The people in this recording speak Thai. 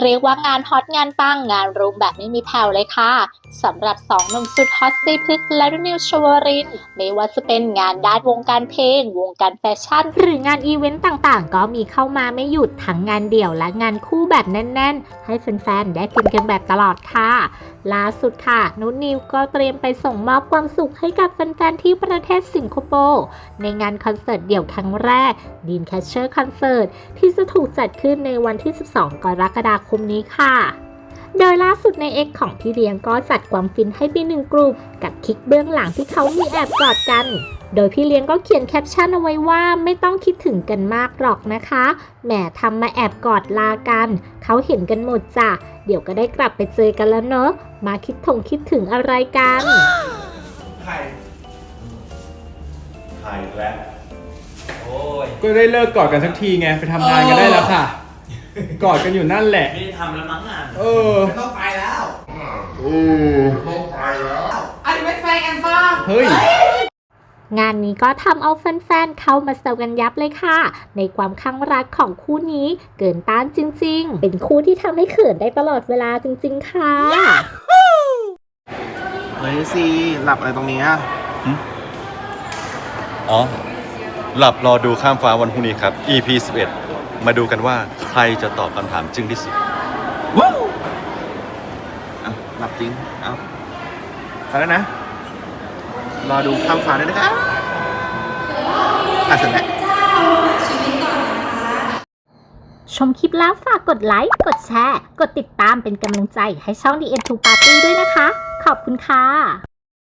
เรียกว่างานฮอตงานปังงานรุมแบบไม่มีแผ่วเลยค่ะสำหรับสองหนุ่มสุดฮอตซีพึกและรุ่นนิวชวรินทร์ไม่ว่าจะเป็นงานด้านวงการเพลง วงการแฟชั่น หรืองานอีเวนต์ต่างๆ ก็มีเข้ามาไม่หยุดทั้งงานเดี่ยวและงานคู่แบบแน่น ๆ ให้แฟนๆ ได้ฟินกันแบบตลอดค่ะล่าสุดค่ะ นุนนิวก็เตรียมไปส่งมอบความสุขให้กับแฟนๆ ที่ประเทศสิงคโปร์ในงานคอนเสิร์ตเดี่ยวครั้งแรก Dream Catcher Concert ที่จะถูกจัดขึ้นในวันที่ 12 กรกฎาคมนี้ค่ะ โดยล่าสุดใน X ของพี่เลี้ยงก็จัดความฟินให้เป็นหนึ่งกลุ่มกับคลิกเบื้องหลังที่เขามีแอบกอดกัน โดยพี่เลี้ยงก็เขียนแคปชั่นเอาไว้ว่าไม่ต้องคิดถึงกันมากหรอกนะคะ แหมทำมาแอบกอดลากัน เขาเห็นกันหมดจ้ะ เดี๋ยวก็ได้กลับไปเจอกันแล้วเนอะ มาคิดถงคิดถึงอะไรกัน ใครถ่ายอีกแล้ว โอ้ย ก็ได้เลิกกอดกันสักทีไง ไปทำงานกันได้แล้วค่ะ กอดกันอยู่นั่นแหละ ไม่ได้ทำแล้วมั้งงานเออไม่ต้องไปแล้วอันนี้เป็นแฟนกันป่ะเฮ้ย งานนี้ก็ทำเอาแฟนๆ เข้ามาแซวกันยับเลยค่ะ ในความข้างรักของคู่นี้เกินต้านจริง ๆ เป็นคู่ที่ทำให้เขินได้ตลอดเวลาจริง ๆ ค่ะ เฮ้ยซีหลับอะไรตรงเนี้ยอ๋อ หลับรอดูข้ามฟ้าวันพรุ่งนี้ครับ EP 11 มาดูกันว่าใครจะตอบคำถามจึงที่สุดว้าวอะหลับจริงเอ้าไปแล้วนะ รอดูข้ามฟ้าด้วยนะครับอะเสร็จแล้ว ชมคลิปแล้วฝากกดไลค์ กดแชร์ กดติดตามเป็นกำลังใจให้ช่อง The End to Party ด้วยนะคะ ขอบคุณค่ะ